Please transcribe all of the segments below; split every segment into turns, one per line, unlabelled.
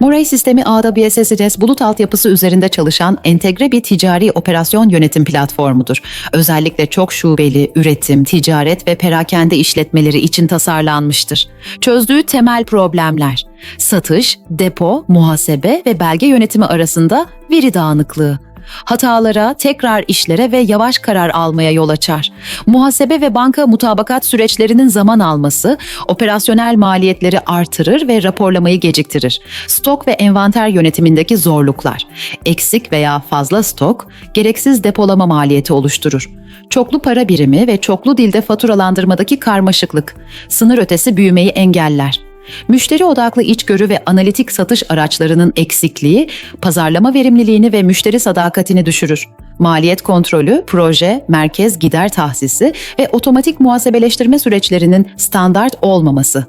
Moray sistemi AWS SSS bulut altyapısı üzerinde çalışan entegre bir ticari operasyon yönetim platformudur. Özellikle çok şubeli, üretim, ticaret ve perakende işletmeleri için tasarlanmıştır. Çözdüğü temel problemler, satış, depo, muhasebe ve belge yönetimi arasında veri dağınıklığı, hatalara, tekrar işlere ve yavaş karar almaya yol açar. Muhasebe ve banka mutabakat süreçlerinin zaman alması, operasyonel maliyetleri artırır ve raporlamayı geciktirir. Stok ve envanter yönetimindeki zorluklar, eksik veya fazla stok, gereksiz depolama maliyeti oluşturur. Çoklu para birimi ve çoklu dilde faturalandırmadaki karmaşıklık, sınır ötesi büyümeyi engeller. Müşteri odaklı içgörü ve analitik satış araçlarının eksikliği, pazarlama verimliliğini ve müşteri sadakatini düşürür. Maliyet kontrolü, proje, merkez gider tahsisi ve otomatik muhasebeleştirme süreçlerinin standart olmaması.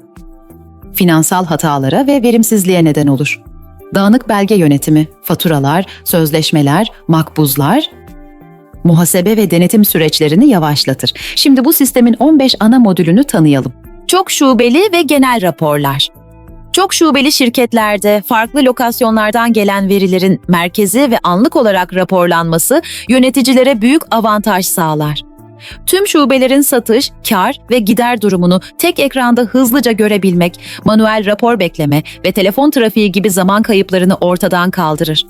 Finansal hatalara ve verimsizliğe neden olur. Dağınık belge yönetimi, faturalar, sözleşmeler, makbuzlar, muhasebe ve denetim süreçlerini yavaşlatır. Şimdi bu sistemin 15 ana modülünü tanıyalım.
Çok şubeli ve genel raporlar. Çok şubeli şirketlerde farklı lokasyonlardan gelen verilerin merkezi ve anlık olarak raporlanması yöneticilere büyük avantaj sağlar. Tüm şubelerin satış, kar ve gider durumunu tek ekranda hızlıca görebilmek, manuel rapor bekleme ve telefon trafiği gibi zaman kayıplarını ortadan kaldırır.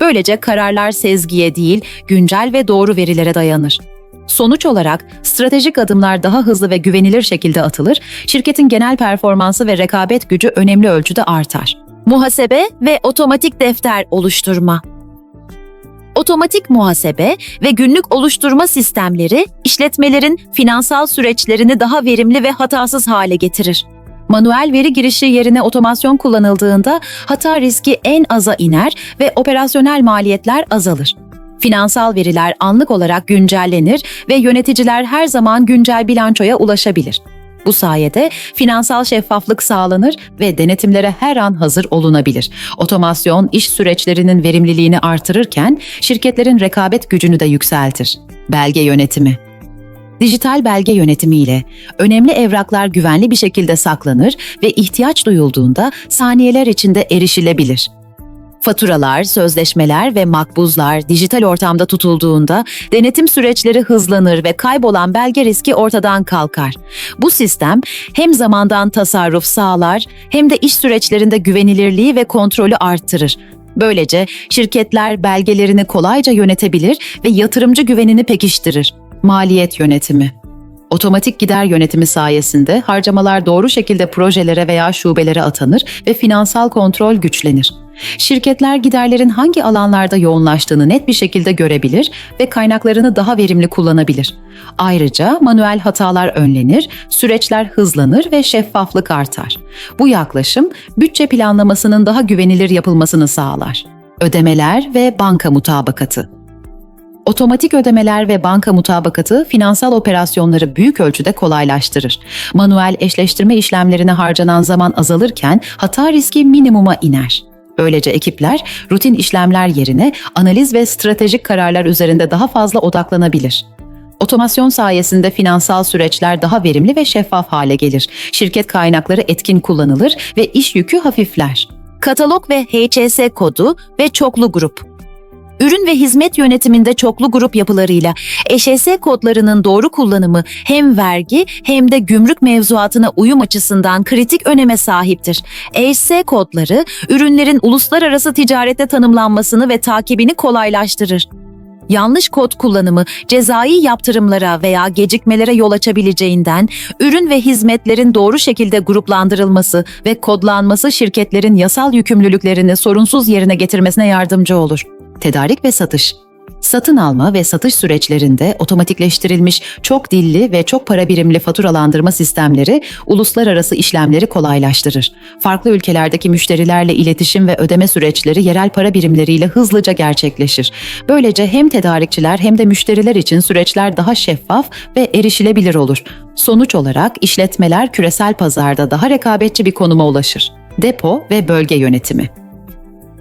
Böylece kararlar sezgiye değil, güncel ve doğru verilere dayanır. Sonuç olarak stratejik adımlar daha hızlı ve güvenilir şekilde atılır, şirketin genel performansı ve rekabet gücü önemli ölçüde artar. Muhasebe ve otomatik defter oluşturma. Otomatik muhasebe ve günlük oluşturma sistemleri işletmelerin finansal süreçlerini daha verimli ve hatasız hale getirir. Manuel veri girişi yerine otomasyon kullanıldığında hata riski en aza iner ve operasyonel maliyetler azalır. Finansal veriler anlık olarak güncellenir ve yöneticiler her zaman güncel bilançoya ulaşabilir. Bu sayede finansal şeffaflık sağlanır ve denetimlere her an hazır olunabilir. Otomasyon iş süreçlerinin verimliliğini artırırken şirketlerin rekabet gücünü de yükseltir. Belge yönetimi Dijital belge yönetimiyle önemli evraklar güvenli bir şekilde saklanır ve ihtiyaç duyulduğunda saniyeler içinde erişilebilir. Faturalar, sözleşmeler ve makbuzlar dijital ortamda tutulduğunda denetim süreçleri hızlanır ve kaybolan belge riski ortadan kalkar. Bu sistem hem zamandan tasarruf sağlar hem de iş süreçlerinde güvenilirliği ve kontrolü arttırır. Böylece şirketler belgelerini kolayca yönetebilir ve yatırımcı güvenini pekiştirir. Maliyet yönetimi Otomatik gider yönetimi sayesinde harcamalar doğru şekilde projelere veya şubelere atanır ve finansal kontrol güçlenir. Şirketler giderlerin hangi alanlarda yoğunlaştığını net bir şekilde görebilir ve kaynaklarını daha verimli kullanabilir. Ayrıca manuel hatalar önlenir, süreçler hızlanır ve şeffaflık artar. Bu yaklaşım bütçe planlamasının daha güvenilir yapılmasını sağlar. Ödemeler ve banka mutabakatı Otomatik ödemeler ve banka mutabakatı finansal operasyonları büyük ölçüde kolaylaştırır. Manuel eşleştirme işlemlerine harcanan zaman azalırken hata riski minimuma iner. Böylece ekipler rutin işlemler yerine analiz ve stratejik kararlar üzerinde daha fazla odaklanabilir. Otomasyon sayesinde finansal süreçler daha verimli ve şeffaf hale gelir. Şirket kaynakları etkin kullanılır ve iş yükü hafifler. Katalog ve HCS kodu ve çoklu grup Ürün ve hizmet yönetiminde çoklu grup yapılarıyla EŞS kodlarının doğru kullanımı hem vergi hem de gümrük mevzuatına uyum açısından kritik öneme sahiptir. EŞS kodları ürünlerin uluslararası ticarette tanımlanmasını ve takibini kolaylaştırır. Yanlış kod kullanımı cezai yaptırımlara veya gecikmelere yol açabileceğinden ürün ve hizmetlerin doğru şekilde gruplandırılması ve kodlanması şirketlerin yasal yükümlülüklerini sorunsuz yerine getirmesine yardımcı olur tedarik ve satış. Satın alma ve satış süreçlerinde otomatikleştirilmiş çok dilli ve çok para birimli faturalandırma sistemleri uluslararası işlemleri kolaylaştırır. Farklı ülkelerdeki müşterilerle iletişim ve ödeme süreçleri yerel para birimleriyle hızlıca gerçekleşir. Böylece hem tedarikçiler hem de müşteriler için süreçler daha şeffaf ve erişilebilir olur. Sonuç olarak işletmeler küresel pazarda daha rekabetçi bir konuma ulaşır. Depo ve bölge yönetimi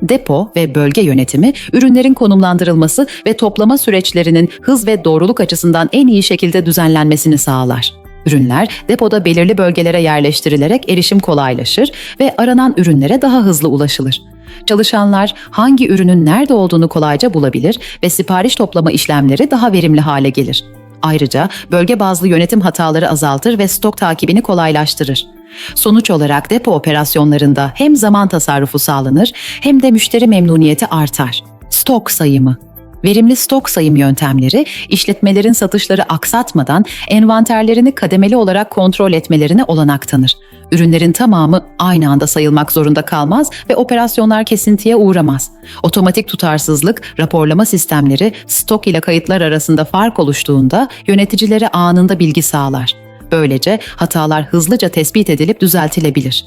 depo ve bölge yönetimi, ürünlerin konumlandırılması ve toplama süreçlerinin hız ve doğruluk açısından en iyi şekilde düzenlenmesini sağlar.
Ürünler depoda belirli bölgelere yerleştirilerek erişim kolaylaşır ve aranan ürünlere daha hızlı ulaşılır. Çalışanlar hangi ürünün nerede olduğunu kolayca bulabilir ve sipariş toplama işlemleri daha verimli hale gelir. Ayrıca bölge bazlı yönetim hataları azaltır ve stok takibini kolaylaştırır. Sonuç olarak depo operasyonlarında hem zaman tasarrufu sağlanır hem de müşteri memnuniyeti artar. Stok sayımı Verimli stok sayım yöntemleri, işletmelerin satışları aksatmadan envanterlerini kademeli olarak kontrol etmelerine olanak tanır. Ürünlerin tamamı aynı anda sayılmak zorunda kalmaz ve operasyonlar kesintiye uğramaz. Otomatik tutarsızlık, raporlama sistemleri, stok ile kayıtlar arasında fark oluştuğunda yöneticilere anında bilgi sağlar. Böylece hatalar hızlıca tespit edilip düzeltilebilir.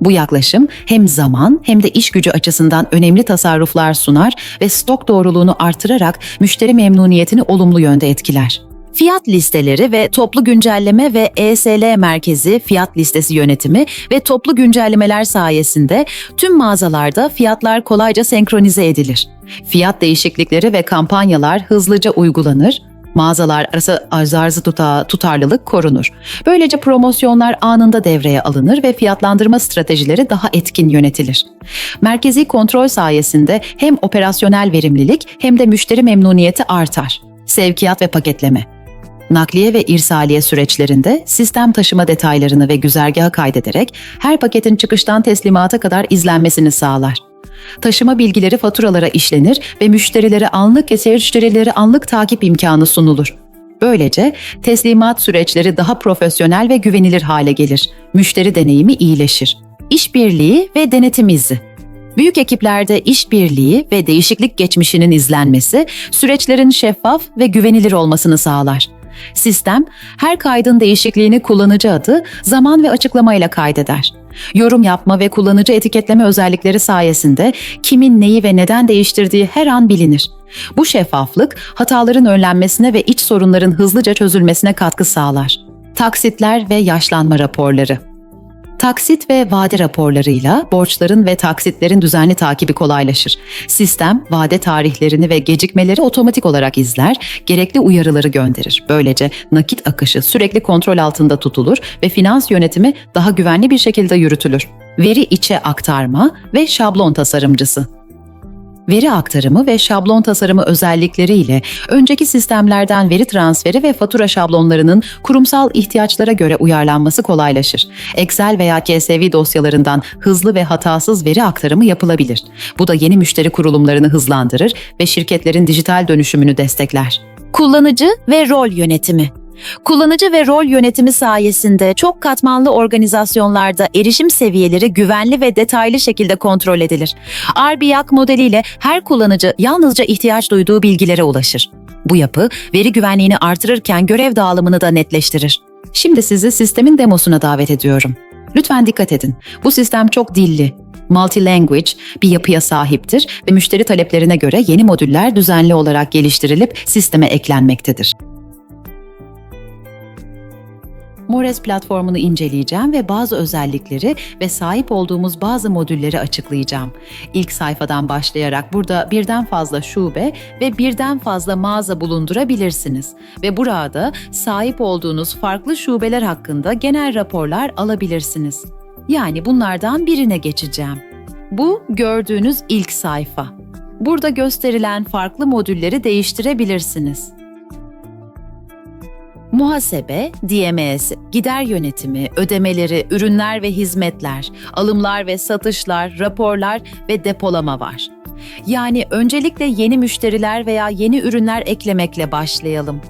Bu yaklaşım hem zaman hem de iş gücü açısından önemli tasarruflar sunar ve stok doğruluğunu artırarak müşteri memnuniyetini olumlu yönde etkiler.
Fiyat listeleri ve toplu güncelleme ve ESL merkezi fiyat listesi yönetimi ve toplu güncellemeler sayesinde tüm mağazalarda fiyatlar kolayca senkronize edilir.
Fiyat değişiklikleri ve kampanyalar hızlıca uygulanır, mağazalar arası arzı tuta, tutarlılık korunur. Böylece promosyonlar anında devreye alınır ve fiyatlandırma stratejileri daha etkin yönetilir. Merkezi kontrol sayesinde hem operasyonel verimlilik hem de müşteri memnuniyeti artar. Sevkiyat ve paketleme Nakliye ve irsaliye süreçlerinde sistem taşıma detaylarını ve güzergahı kaydederek her paketin çıkıştan teslimata kadar izlenmesini sağlar. Taşıma bilgileri faturalara işlenir ve müşterilere anlık ve müşterilere anlık takip imkanı sunulur. Böylece teslimat süreçleri daha profesyonel ve güvenilir hale gelir. Müşteri deneyimi iyileşir. İşbirliği ve denetim izi Büyük ekiplerde işbirliği ve değişiklik geçmişinin izlenmesi, süreçlerin şeffaf ve güvenilir olmasını sağlar. Sistem, her kaydın değişikliğini kullanıcı adı, zaman ve açıklamayla kaydeder. Yorum yapma ve kullanıcı etiketleme özellikleri sayesinde kimin neyi ve neden değiştirdiği her an bilinir. Bu şeffaflık hataların önlenmesine ve iç sorunların hızlıca çözülmesine katkı sağlar. Taksitler ve yaşlanma raporları Taksit ve vade raporlarıyla borçların ve taksitlerin düzenli takibi kolaylaşır. Sistem, vade tarihlerini ve gecikmeleri otomatik olarak izler, gerekli uyarıları gönderir. Böylece nakit akışı sürekli kontrol altında tutulur ve finans yönetimi daha güvenli bir şekilde yürütülür. Veri içe aktarma ve şablon tasarımcısı veri aktarımı ve şablon tasarımı özellikleriyle önceki sistemlerden veri transferi ve fatura şablonlarının kurumsal ihtiyaçlara göre uyarlanması kolaylaşır. Excel veya CSV dosyalarından hızlı ve hatasız veri aktarımı yapılabilir. Bu da yeni müşteri kurulumlarını hızlandırır ve şirketlerin dijital dönüşümünü destekler.
Kullanıcı ve rol yönetimi Kullanıcı ve rol yönetimi sayesinde çok katmanlı organizasyonlarda erişim seviyeleri güvenli ve detaylı şekilde kontrol edilir. RBAC modeliyle her kullanıcı yalnızca ihtiyaç duyduğu bilgilere ulaşır. Bu yapı veri güvenliğini artırırken görev dağılımını da netleştirir.
Şimdi sizi sistemin demosuna davet ediyorum. Lütfen dikkat edin. Bu sistem çok dilli, multi-language bir yapıya sahiptir ve müşteri taleplerine göre yeni modüller düzenli olarak geliştirilip sisteme eklenmektedir. Mores platformunu inceleyeceğim ve bazı özellikleri ve sahip olduğumuz bazı modülleri açıklayacağım. İlk sayfadan başlayarak burada birden fazla şube ve birden fazla mağaza bulundurabilirsiniz ve burada sahip olduğunuz farklı şubeler hakkında genel raporlar alabilirsiniz. Yani bunlardan birine geçeceğim. Bu gördüğünüz ilk sayfa. Burada gösterilen farklı modülleri değiştirebilirsiniz. Muhasebe, DMS, gider yönetimi, ödemeleri, ürünler ve hizmetler, alımlar ve satışlar, raporlar ve depolama var. Yani öncelikle yeni müşteriler veya yeni ürünler eklemekle başlayalım.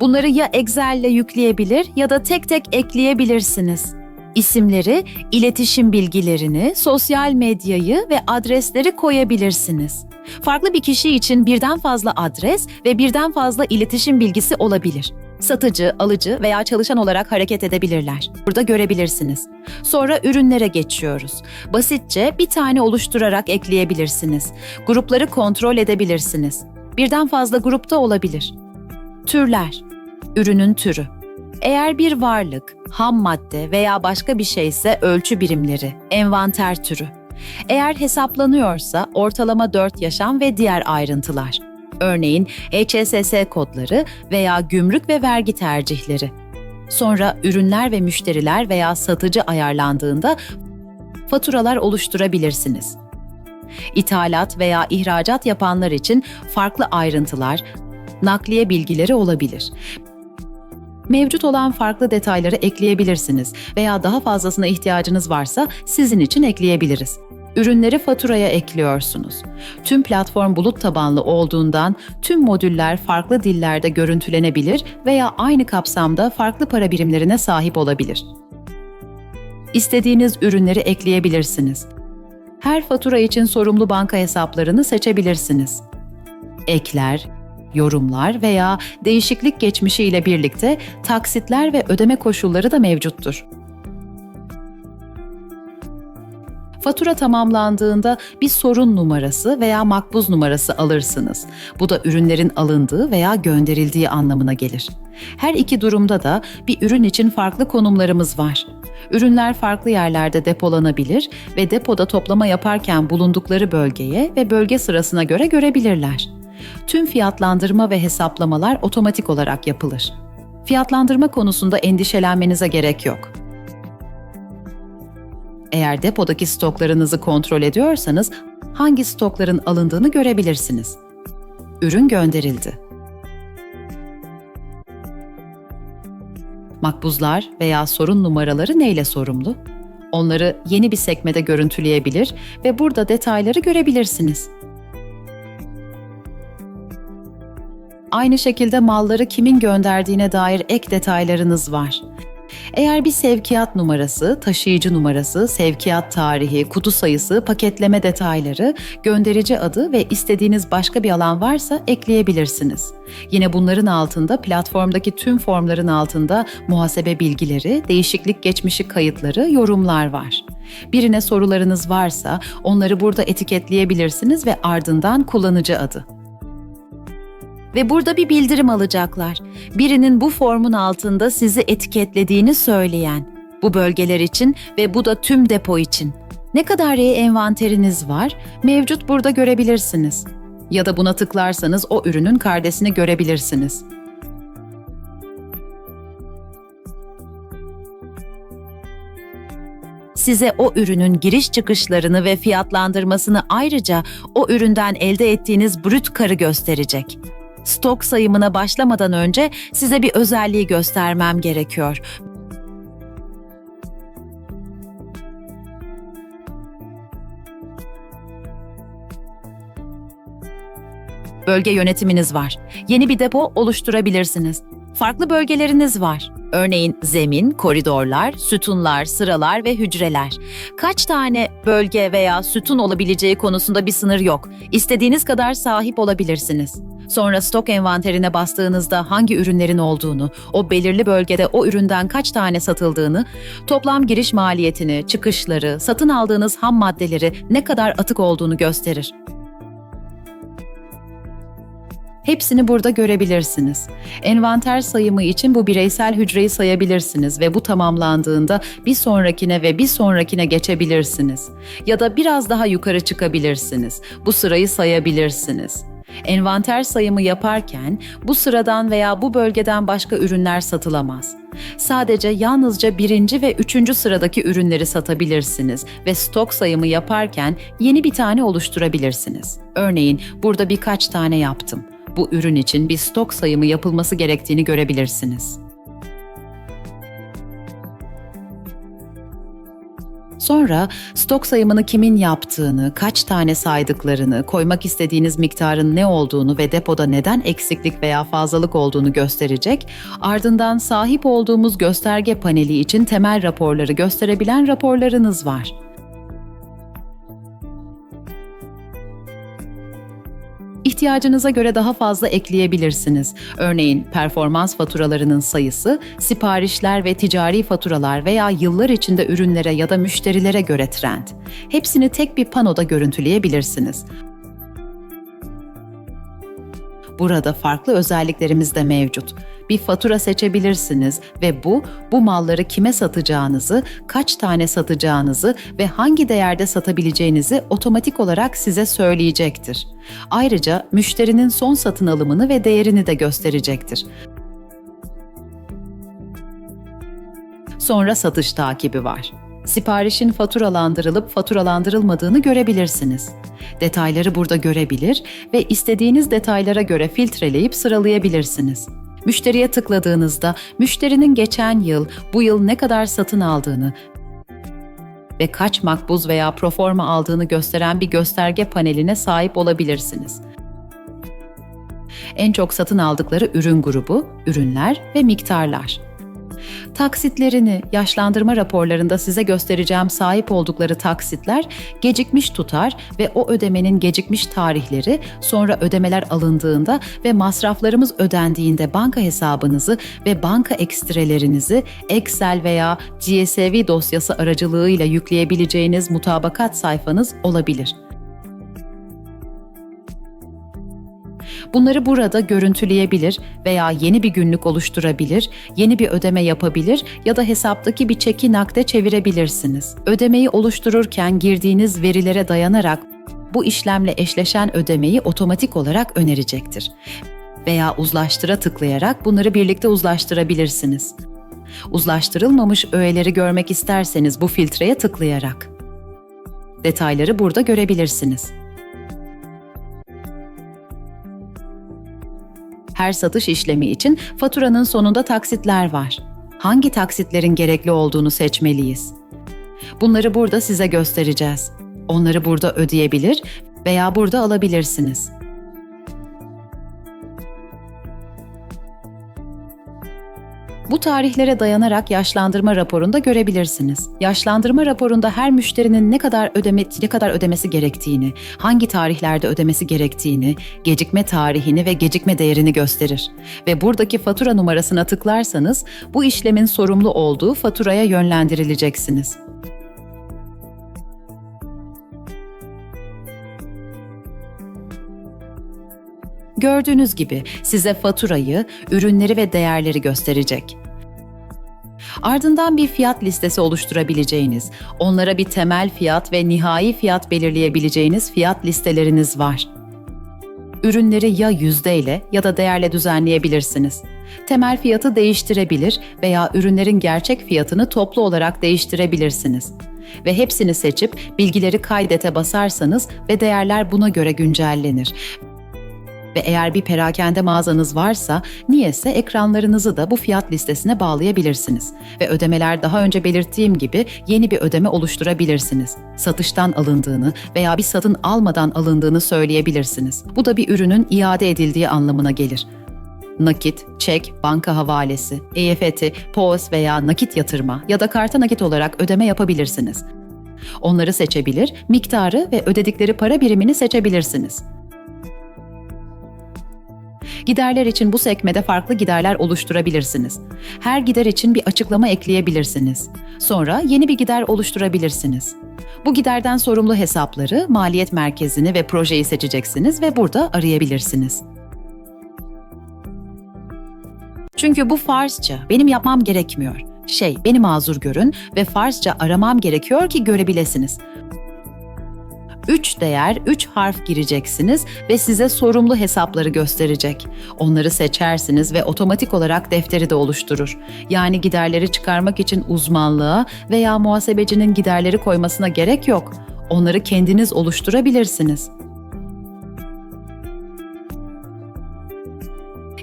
Bunları ya Excel ile yükleyebilir ya da tek tek ekleyebilirsiniz. İsimleri, iletişim bilgilerini, sosyal medyayı ve adresleri koyabilirsiniz. Farklı bir kişi için birden fazla adres ve birden fazla iletişim bilgisi olabilir. Satıcı, alıcı veya çalışan olarak hareket edebilirler. Burada görebilirsiniz. Sonra ürünlere geçiyoruz. Basitçe bir tane oluşturarak ekleyebilirsiniz. Grupları kontrol edebilirsiniz. Birden fazla grupta olabilir. Türler. Ürünün türü. Eğer bir varlık, ham madde veya başka bir şeyse ölçü birimleri, envanter türü. Eğer hesaplanıyorsa ortalama 4 yaşam ve diğer ayrıntılar. Örneğin HSS kodları veya gümrük ve vergi tercihleri. Sonra ürünler ve müşteriler veya satıcı ayarlandığında faturalar oluşturabilirsiniz. İthalat veya ihracat yapanlar için farklı ayrıntılar, nakliye bilgileri olabilir. Mevcut olan farklı detayları ekleyebilirsiniz veya daha fazlasına ihtiyacınız varsa sizin için ekleyebiliriz. Ürünleri faturaya ekliyorsunuz. Tüm platform bulut tabanlı olduğundan tüm modüller farklı dillerde görüntülenebilir veya aynı kapsamda farklı para birimlerine sahip olabilir. İstediğiniz ürünleri ekleyebilirsiniz. Her fatura için sorumlu banka hesaplarını seçebilirsiniz. Ekler, yorumlar veya değişiklik geçmişi ile birlikte taksitler ve ödeme koşulları da mevcuttur. Fatura tamamlandığında bir sorun numarası veya makbuz numarası alırsınız. Bu da ürünlerin alındığı veya gönderildiği anlamına gelir. Her iki durumda da bir ürün için farklı konumlarımız var. Ürünler farklı yerlerde depolanabilir ve depoda toplama yaparken bulundukları bölgeye ve bölge sırasına göre görebilirler. Tüm fiyatlandırma ve hesaplamalar otomatik olarak yapılır. Fiyatlandırma konusunda endişelenmenize gerek yok. Eğer depodaki stoklarınızı kontrol ediyorsanız hangi stokların alındığını görebilirsiniz. Ürün gönderildi. Makbuzlar veya sorun numaraları neyle sorumlu? Onları yeni bir sekmede görüntüleyebilir ve burada detayları görebilirsiniz. Aynı şekilde malları kimin gönderdiğine dair ek detaylarınız var. Eğer bir sevkiyat numarası, taşıyıcı numarası, sevkiyat tarihi, kutu sayısı, paketleme detayları, gönderici adı ve istediğiniz başka bir alan varsa ekleyebilirsiniz. Yine bunların altında platformdaki tüm formların altında muhasebe bilgileri, değişiklik geçmişi kayıtları, yorumlar var. Birine sorularınız varsa onları burada etiketleyebilirsiniz ve ardından kullanıcı adı
ve burada bir bildirim alacaklar. Birinin bu formun altında sizi etiketlediğini söyleyen. Bu bölgeler için ve bu da tüm depo için. Ne kadar iyi envanteriniz var, mevcut burada görebilirsiniz.
Ya da buna tıklarsanız o ürünün kardesini görebilirsiniz.
Size o ürünün giriş çıkışlarını ve fiyatlandırmasını ayrıca o üründen elde ettiğiniz brüt karı gösterecek. Stok sayımına başlamadan önce size bir özelliği göstermem gerekiyor. Bölge yönetiminiz var. Yeni bir depo oluşturabilirsiniz. Farklı bölgeleriniz var. Örneğin zemin, koridorlar, sütunlar, sıralar ve hücreler. Kaç tane bölge veya sütun olabileceği konusunda bir sınır yok. İstediğiniz kadar sahip olabilirsiniz. Sonra stok envanterine bastığınızda hangi ürünlerin olduğunu, o belirli bölgede o üründen kaç tane satıldığını, toplam giriş maliyetini, çıkışları, satın aldığınız ham maddeleri ne kadar atık olduğunu gösterir.
Hepsini burada görebilirsiniz. Envanter sayımı için bu bireysel hücreyi sayabilirsiniz ve bu tamamlandığında bir sonrakine ve bir sonrakine geçebilirsiniz. Ya da biraz daha yukarı çıkabilirsiniz. Bu sırayı sayabilirsiniz. Envanter sayımı yaparken bu sıradan veya bu bölgeden başka ürünler satılamaz. Sadece yalnızca birinci ve üçüncü sıradaki ürünleri satabilirsiniz ve stok sayımı yaparken yeni bir tane oluşturabilirsiniz. Örneğin burada birkaç tane yaptım. Bu ürün için bir stok sayımı yapılması gerektiğini görebilirsiniz. Sonra stok sayımını kimin yaptığını, kaç tane saydıklarını, koymak istediğiniz miktarın ne olduğunu ve depoda neden eksiklik veya fazlalık olduğunu gösterecek, ardından sahip olduğumuz gösterge paneli için temel raporları gösterebilen raporlarınız var. İhtiyacınıza göre daha fazla ekleyebilirsiniz. Örneğin performans faturalarının sayısı, siparişler ve ticari faturalar veya yıllar içinde ürünlere ya da müşterilere göre trend. Hepsini tek bir panoda görüntüleyebilirsiniz. Burada farklı özelliklerimiz de mevcut. Bir fatura seçebilirsiniz ve bu, bu malları kime satacağınızı, kaç tane satacağınızı ve hangi değerde satabileceğinizi otomatik olarak size söyleyecektir. Ayrıca müşterinin son satın alımını ve değerini de gösterecektir. Sonra satış takibi var. Siparişin faturalandırılıp faturalandırılmadığını görebilirsiniz. Detayları burada görebilir ve istediğiniz detaylara göre filtreleyip sıralayabilirsiniz. Müşteriye tıkladığınızda müşterinin geçen yıl, bu yıl ne kadar satın aldığını ve kaç makbuz veya proforma aldığını gösteren bir gösterge paneline sahip olabilirsiniz. En çok satın aldıkları ürün grubu, ürünler ve miktarlar. Taksitlerini yaşlandırma raporlarında size göstereceğim sahip oldukları taksitler gecikmiş tutar ve o ödemenin gecikmiş tarihleri sonra ödemeler alındığında ve masraflarımız ödendiğinde banka hesabınızı ve banka ekstrelerinizi Excel veya CSV dosyası aracılığıyla yükleyebileceğiniz mutabakat sayfanız olabilir. Bunları burada görüntüleyebilir veya yeni bir günlük oluşturabilir, yeni bir ödeme yapabilir ya da hesaptaki bir çeki nakde çevirebilirsiniz. Ödemeyi oluştururken girdiğiniz verilere dayanarak bu işlemle eşleşen ödemeyi otomatik olarak önerecektir. Veya uzlaştıra tıklayarak bunları birlikte uzlaştırabilirsiniz. Uzlaştırılmamış öğeleri görmek isterseniz bu filtreye tıklayarak. Detayları burada görebilirsiniz. Her satış işlemi için faturanın sonunda taksitler var. Hangi taksitlerin gerekli olduğunu seçmeliyiz. Bunları burada size göstereceğiz. Onları burada ödeyebilir veya burada alabilirsiniz. Bu tarihlere dayanarak yaşlandırma raporunda görebilirsiniz. Yaşlandırma raporunda her müşterinin ne kadar ödeme ne kadar ödemesi gerektiğini, hangi tarihlerde ödemesi gerektiğini, gecikme tarihini ve gecikme değerini gösterir. Ve buradaki fatura numarasına tıklarsanız bu işlemin sorumlu olduğu faturaya yönlendirileceksiniz. Gördüğünüz gibi size faturayı, ürünleri ve değerleri gösterecek. Ardından bir fiyat listesi oluşturabileceğiniz, onlara bir temel fiyat ve nihai fiyat belirleyebileceğiniz fiyat listeleriniz var. Ürünleri ya yüzdeyle ya da değerle düzenleyebilirsiniz. Temel fiyatı değiştirebilir veya ürünlerin gerçek fiyatını toplu olarak değiştirebilirsiniz. Ve hepsini seçip bilgileri kaydete basarsanız ve değerler buna göre güncellenir ve eğer bir perakende mağazanız varsa niyeyse ekranlarınızı da bu fiyat listesine bağlayabilirsiniz. Ve ödemeler daha önce belirttiğim gibi yeni bir ödeme oluşturabilirsiniz. Satıştan alındığını veya bir satın almadan alındığını söyleyebilirsiniz. Bu da bir ürünün iade edildiği anlamına gelir. Nakit, çek, banka havalesi, EFT, POS veya nakit yatırma ya da karta nakit olarak ödeme yapabilirsiniz. Onları seçebilir, miktarı ve ödedikleri para birimini seçebilirsiniz. Giderler için bu sekmede farklı giderler oluşturabilirsiniz. Her gider için bir açıklama ekleyebilirsiniz. Sonra yeni bir gider oluşturabilirsiniz. Bu giderden sorumlu hesapları, maliyet merkezini ve projeyi seçeceksiniz ve burada arayabilirsiniz. Çünkü bu Farsça, benim yapmam gerekmiyor. Şey, beni mazur görün ve Farsça aramam gerekiyor ki görebilesiniz. 3 değer, 3 harf gireceksiniz ve size sorumlu hesapları gösterecek. Onları seçersiniz ve otomatik olarak defteri de oluşturur. Yani giderleri çıkarmak için uzmanlığa veya muhasebecinin giderleri koymasına gerek yok. Onları kendiniz oluşturabilirsiniz.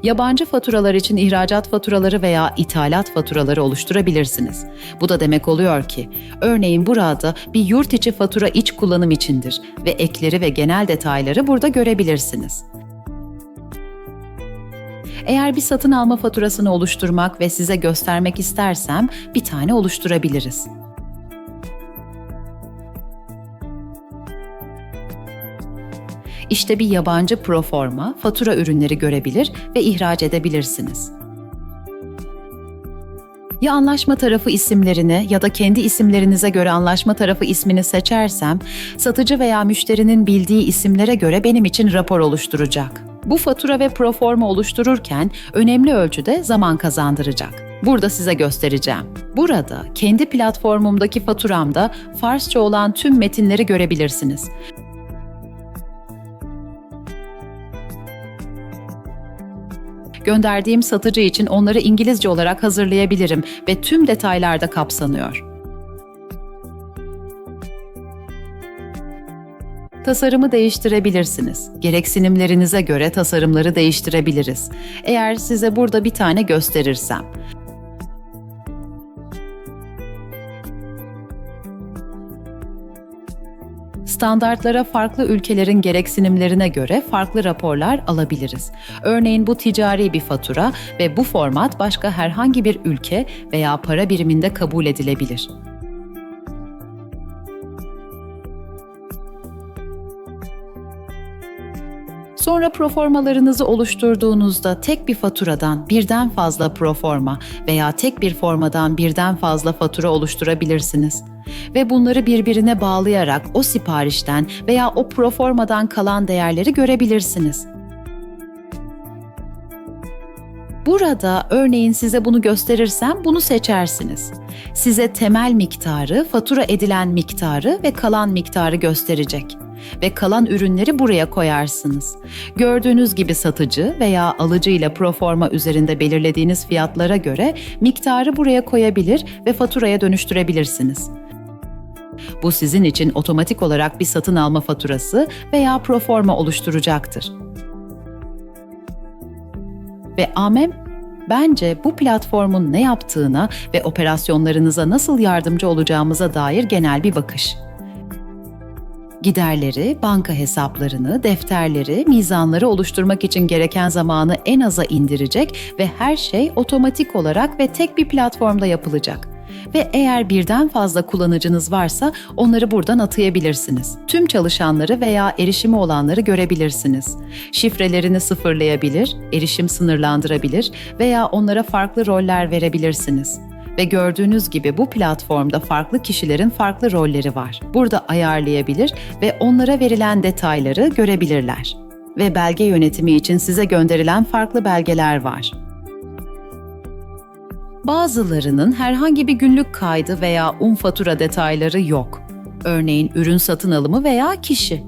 Yabancı faturalar için ihracat faturaları veya ithalat faturaları oluşturabilirsiniz. Bu da demek oluyor ki, örneğin burada bir yurt içi fatura iç kullanım içindir ve ekleri ve genel detayları burada görebilirsiniz. Eğer bir satın alma faturasını oluşturmak ve size göstermek istersem bir tane oluşturabiliriz. İşte bir yabancı proforma fatura ürünleri görebilir ve ihraç edebilirsiniz. Ya anlaşma tarafı isimlerini ya da kendi isimlerinize göre anlaşma tarafı ismini seçersem, satıcı veya müşterinin bildiği isimlere göre benim için rapor oluşturacak. Bu fatura ve proforma oluştururken önemli ölçüde zaman kazandıracak. Burada size göstereceğim. Burada kendi platformumdaki faturamda Farsça olan tüm metinleri görebilirsiniz. Gönderdiğim satıcı için onları İngilizce olarak hazırlayabilirim ve tüm detaylarda kapsanıyor. Tasarımı değiştirebilirsiniz. Gereksinimlerinize göre tasarımları değiştirebiliriz. Eğer size burada bir tane gösterirsem. Standartlara farklı ülkelerin gereksinimlerine göre farklı raporlar alabiliriz. Örneğin bu ticari bir fatura ve bu format başka herhangi bir ülke veya para biriminde kabul edilebilir. Sonra proformalarınızı oluşturduğunuzda tek bir faturadan birden fazla proforma veya tek bir formadan birden fazla fatura oluşturabilirsiniz. Ve bunları birbirine bağlayarak o siparişten veya o proformadan kalan değerleri görebilirsiniz. Burada örneğin size bunu gösterirsem bunu seçersiniz. Size temel miktarı, fatura edilen miktarı ve kalan miktarı gösterecek. Ve kalan ürünleri buraya koyarsınız. Gördüğünüz gibi satıcı veya alıcı ile proforma üzerinde belirlediğiniz fiyatlara göre miktarı buraya koyabilir ve faturaya dönüştürebilirsiniz. Bu sizin için otomatik olarak bir satın alma faturası veya proforma oluşturacaktır. Ve AMEM bence bu platformun ne yaptığına ve operasyonlarınıza nasıl yardımcı olacağımıza dair genel bir bakış. Giderleri, banka hesaplarını, defterleri, mizanları oluşturmak için gereken zamanı en aza indirecek ve her şey otomatik olarak ve tek bir platformda yapılacak. Ve eğer birden fazla kullanıcınız varsa onları buradan atayabilirsiniz. Tüm çalışanları veya erişimi olanları görebilirsiniz. Şifrelerini sıfırlayabilir, erişim sınırlandırabilir veya onlara farklı roller verebilirsiniz. Ve gördüğünüz gibi bu platformda farklı kişilerin farklı rolleri var. Burada ayarlayabilir ve onlara verilen detayları görebilirler. Ve belge yönetimi için size gönderilen farklı belgeler var. Bazılarının herhangi bir günlük kaydı veya un fatura detayları yok. Örneğin ürün satın alımı veya kişi.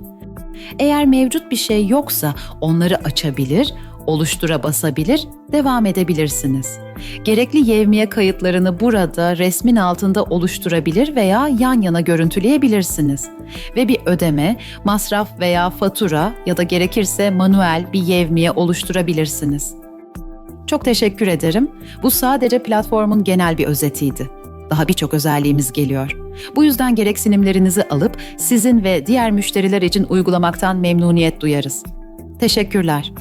Eğer mevcut bir şey yoksa onları açabilir, oluştura basabilir, devam edebilirsiniz. Gerekli yevmiye kayıtlarını burada resmin altında oluşturabilir veya yan yana görüntüleyebilirsiniz. Ve bir ödeme, masraf veya fatura ya da gerekirse manuel bir yevmiye oluşturabilirsiniz. Çok teşekkür ederim. Bu sadece platformun genel bir özetiydi. Daha birçok özelliğimiz geliyor. Bu yüzden gereksinimlerinizi alıp sizin ve diğer müşteriler için uygulamaktan memnuniyet duyarız. Teşekkürler.